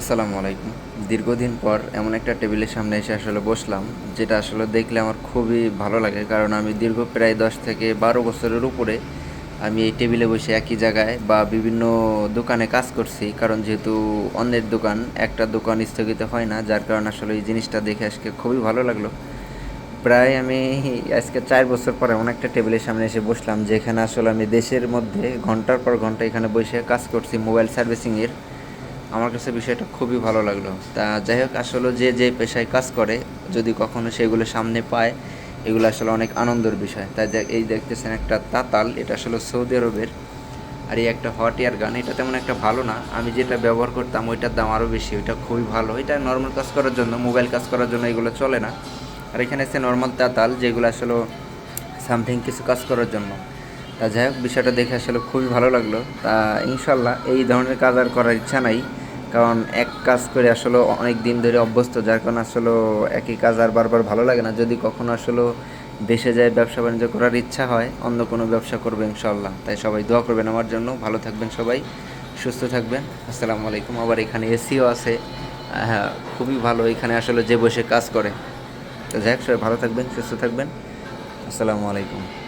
আসসালামু আলাইকুম। দীর্ঘদিন পর এমন একটা টেবিলের সামনে এসে আসলে বসলাম, যেটা আসলে দেখলে আমার খুবই ভালো লাগে, কারণ আমি দীর্ঘ প্রায় দশ থেকে বারো বছরের উপরে আমি এই টেবিলে বসে একই জায়গায় বা বিভিন্ন দোকানে কাজ করছি, কারণ যেহেতু অন্যের দোকান, একটা দোকান স্থগিত হয় না, যার কারণে আসলে এই জিনিসটা দেখে আজকে খুবই ভালো লাগল। প্রায় আমি আজকে চার বছর পর এমন একটা টেবিলের সামনে এসে বসলাম, যেখানে আসলে আমি দেশের মধ্যে ঘণ্টার পর ঘণ্টা এখানে বসে কাজ করছি মোবাইল সার্ভিসিংয়ের। আমার কাছে বিষয়টা খুবই ভালো লাগল। তা যাই হোক, আসলে যে যে পেশায় কাজ করে, যদি কখনো সেগুলো সামনে পায়, এগুলো আসলে অনেক আনন্দের বিষয়। তাই এই দেখতেছেন একটা তাতাল, এটা আসলে সৌদি আরবের। আর এই একটা হট এয়ার গান, এটা তেমন একটা ভালো না। আমি যেটা ব্যবহার করতাম, ওইটার দাম আরও বেশি, ওইটা খুবই ভালো। এটা নর্মাল কাজ করার জন্য মোবাইল কাজ করার জন্য এগুলো চলে না। আর এখানে আছে নর্মাল তাতাল, যেগুলো আসলে সামথিং কিছু কাজ করার জন্য। তা যাই হোক, বিষয়টা দেখে আসলে খুবই ভালো লাগল। তা ইনশাল্লাহ এই ধরনের কাজ আর করার ইচ্ছা নাই। কারণ এক কাজ করে আসলে অনেক দিন ধরে অভ্যস্ত, যার কারণে আসলে একই কাজ আর বারবার ভালো লাগে না। যদি কখনো আসলে দেশে যায় ব্যবসা বাণিজ্য করার ইচ্ছা হয়, অন্য কোনো ব্যবসা করবে ইনশাল্লাহ তাই সবাই দোয়া করবেন আমার জন্য। ভালো থাকবেন সবাই, সুস্থ থাকবেন। আসসালামু আলাইকুম। আবার এখানে এসিও আছে। হ্যাঁ খুবই ভালো এখানে আসলে যে বসে কাজ করে। তো যাই হোক, সবাই ভালো থাকবেন, সুস্থ থাকবেন। আসসালামু আলাইকুম।